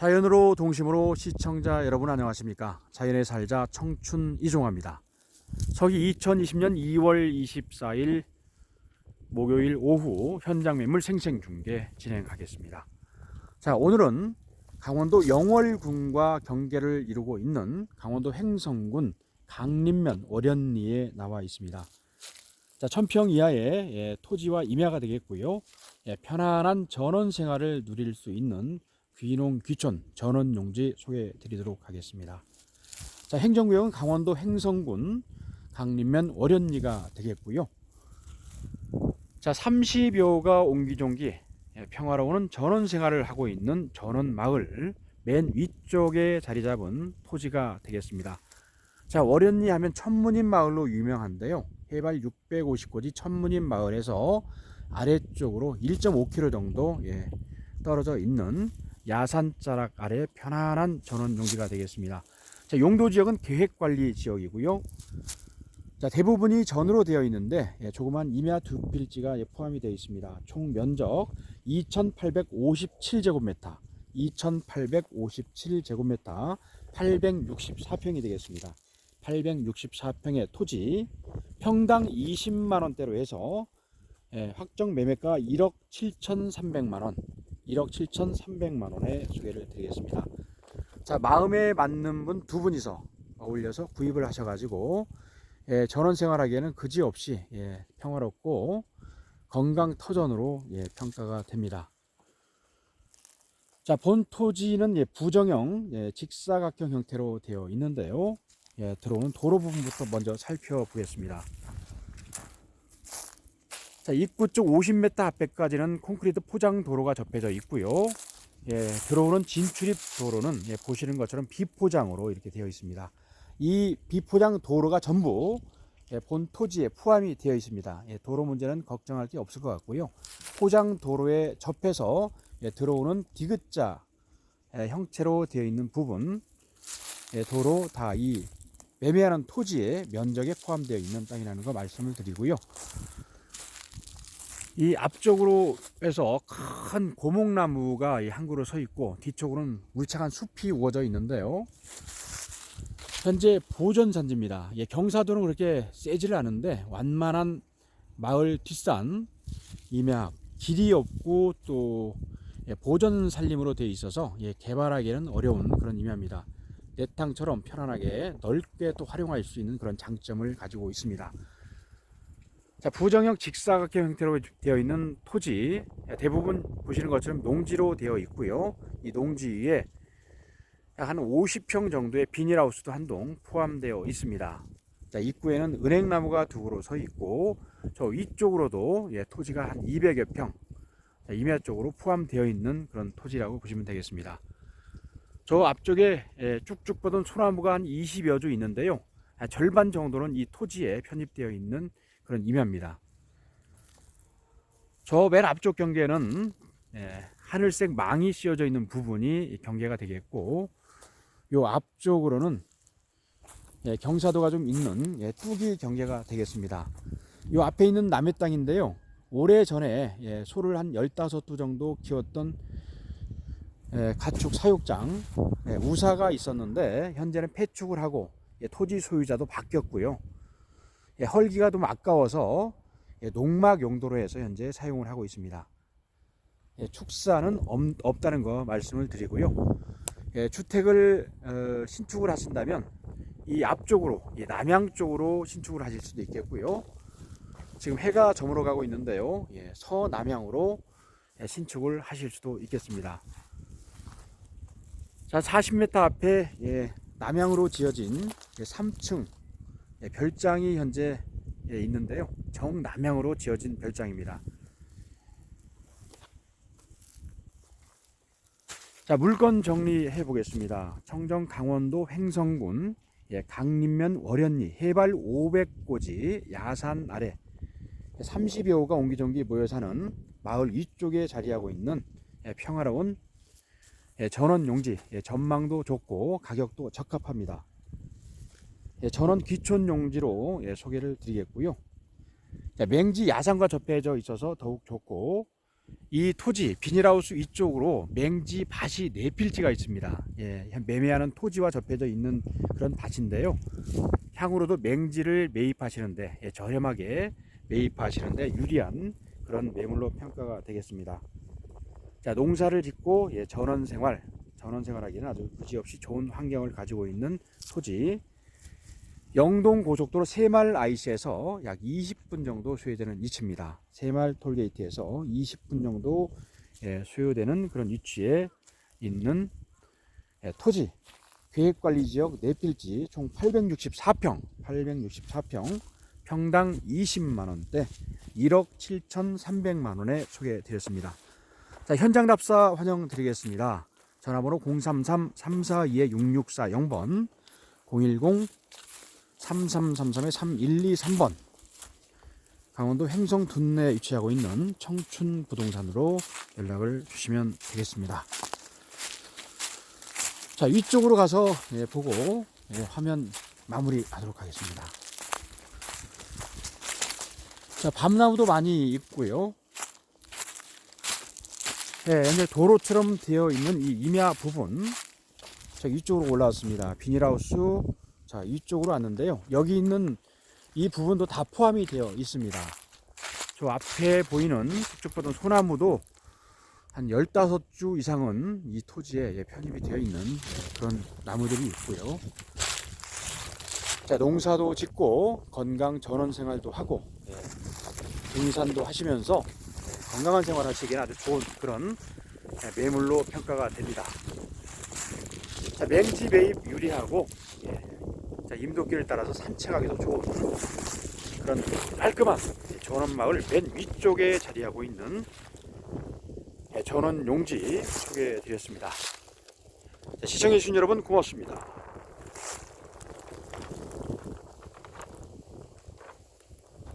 자연으로 동심으로 시청자 여러분 안녕하십니까? 자연의 살자 청춘 이종화입니다. 서기 2020년 2월 24일 목요일 오후 현장 매물 생생 중계 진행하겠습니다. 자 오늘은 강원도 영월군과 경계를 이루고 있는 강원도 횡성군 강림면 월연리에 나와 있습니다. 자 천평 이하의 예, 토지와 임야가 되겠고요. 예, 편안한 전원 생활을 누릴 수 있는 귀농 귀촌 전원 용지 소개해 드리도록 하겠습니다. 자, 행정구역은 강원도 횡성군 강림면 월연리가 되겠고요. 자, 30여가 옹기종기 예, 평화로운 전원 생활을 하고 있는 전원 마을 맨 위쪽에 자리 잡은 토지가 되겠습니다. 자, 월연리 하면 천문인 마을로 유명한데요. 해발 650고지 천문인 마을에서 아래쪽으로 1.5km 정도 예, 떨어져 있는 야산자락 아래 편안한 전원 용지가 되겠습니다. 자, 용도 지역은 계획관리 지역이고요. 자, 대부분이 전으로 되어 있는데 예, 조그만 임야 두 필지가 예, 포함이 되어 있습니다. 총 면적 2,857제곱미터, 2,857제곱미터, 864평이 되겠습니다. 864평의 토지, 평당 20만 원대로 해서 예, 확정 매매가 1억 7,300만 원, 1억 7,300만 원에 소개를 드리겠습니다. 자, 마음에 맞는 분 두 분이서 어울려서 구입을 하셔가지고 예, 전원 생활하기에는 그지없이 예, 평화롭고 건강 터전으로 예, 평가가 됩니다. 자, 본 토지는 예, 부정형 예, 직사각형 형태로 되어 있는데요. 예, 들어오는 도로 부분부터 먼저 살펴보겠습니다. 자, 입구 쪽 50m 앞에까지는 콘크리트 포장 도로가 접해져 있고요. 예, 들어오는 진출입 도로는 예, 보시는 것처럼 비포장으로 이렇게 되어 있습니다. 이 비포장 도로가 전부 예, 본 토지에 포함이 되어 있습니다. 예, 도로 문제는 걱정할 게 없을 것 같고요. 포장 도로에 접해서 예, 들어오는 디귿자 예, 형태로 되어 있는 부분 예, 도로 다 이 매매하는 토지의 면적에 포함되어 있는 땅이라는 거 말씀을 드리고요. 이 앞쪽으로 해서 큰 고목나무가 이 한 그루 서 있고 뒤쪽으로는 울창한 숲이 우거져 있는데요. 현재 보전산지입니다. 예, 경사도는 그렇게 세지를 않은데 완만한 마을 뒷산 임야 길이 없고 또 예, 보전 산림으로 되어 있어서 예, 개발하기에는 어려운 그런 임야입니다. 내 땅처럼 편안하게 넓게 또 활용할 수 있는 그런 장점을 가지고 있습니다. 자, 부정형 직사각형 형태로 되어 있는 토지 대부분 보시는 것처럼 농지로 되어 있고요. 이 농지 위에 약한 50평 정도의 비닐하우스도 한 동 포함되어 있습니다. 자, 입구에는 은행나무가 두 그루 서 있고 저 위쪽으로도 예, 토지가 한 200여 평 자, 임야 쪽으로 포함되어 있는 그런 토지라고 보시면 되겠습니다. 저 앞쪽에 예, 쭉쭉 뻗은 소나무가 한 20여 주 있는데요. 아, 절반 정도는 이 토지에 편입되어 있는 그런 임야입니다. 저 맨 앞쪽 경계는 예, 하늘색 망이 씌워져 있는 부분이 경계가 되겠고 요 앞쪽으로는 예, 경사도가 좀 있는 예, 뚝이 경계가 되겠습니다. 요 앞에 있는 남의 땅인데요. 오래 전에 예, 소를 한 15두 정도 키웠던 예, 가축 사육장 예, 우사가 있었는데 현재는 폐축을 하고 예, 토지 소유자도 바뀌었고요. 예, 헐기가 좀 아까워서 예, 농막 용도로 해서 현재 사용을 하고 있습니다. 예, 축사는 엄- 없다는 거 말씀을 드리고요. 예, 주택을 어, 신축을 하신다면 이 앞쪽으로 이 남향 쪽으로 신축을 하실 수도 있겠고요. 지금 해가 저물어 가고 있는데요. 예, 서남향으로 예, 신축을 하실 수도 있겠습니다. 자, 40m 앞에 예, 남향으로 지어진 예, 3층 예, 별장이 현재 예, 있는데요. 정남향으로 지어진 별장입니다. 자, 물건 정리해 보겠습니다. 청정 강원도 횡성군 예, 강림면 월연리 해발 500고지 야산 아래 30여 호가 옹기종기 모여 사는 마을 위쪽에 자리하고 있는 예, 평화로운 예, 전원 용지 예, 전망도 좋고 가격도 적합합니다. 예, 전원 귀촌 용지로 예, 소개를 드리겠고요. 자, 맹지 야산과 접해져 있어서 더욱 좋고 이 토지 비닐하우스 위쪽으로 맹지 밭이 네 필지가 있습니다. 예, 매매하는 토지와 접해져 있는 그런 밭인데요. 향후로도 맹지를 매입하시는데 예, 저렴하게 매입하시는데 유리한 그런 매물로 평가가 되겠습니다. 자 농사를 짓고 예, 전원 생활 전원 생활하기는 아주 그지없이 좋은 환경을 가지고 있는 토지. 영동 고속도로 새말 IC에서 약 20분 정도 소요되는 위치입니다. 새말 톨게이트에서 20분 정도 예, 소요되는 그런 위치에 있는 예, 토지 계획관리지역 네필지 총 864평, 864평, 평당 20만 원대, 1억 7,300만 원에 소개드렸습니다. 자, 현장 답사 환영드리겠습니다. 전화번호 033-342-6640번, 010-3333-3123번, 강원도 횡성 둔내에 위치하고 있는 청춘 부동산으로 연락을 주시면 되겠습니다. 자 위쪽으로 가서 예, 보고 예, 화면 마무리 하도록 하겠습니다. 자 밤나무도 많이 있고요. 예, 이제 도로처럼 되어 있는 이 임야 부분 자 위쪽으로 올라왔습니다. 비닐하우스 자 위쪽으로 왔는데요. 여기 있는 이 부분도 다 포함이 되어 있습니다. 저 앞에 보이는 쭉쭉 소나무도 한 15주 이상은 이 토지에 예, 편입이 되어 있는 예, 그런 나무들이 있고요. 자, 농사도 짓고 건강 전원 생활도 하고 예, 등산도 하시면서 예, 건강한 생활 하시기에 아주 좋은 그런 예, 매물로 평가가 됩니다. 자, 맹지 매입 유리하고 예, 자, 임도길을 따라서 산책하기도 좋은 그런 깔끔한 전원마을 맨 위쪽에 자리하고 있는 네, 전원 용지 소개해 드렸습니다. 시청해주신 여러분 고맙습니다.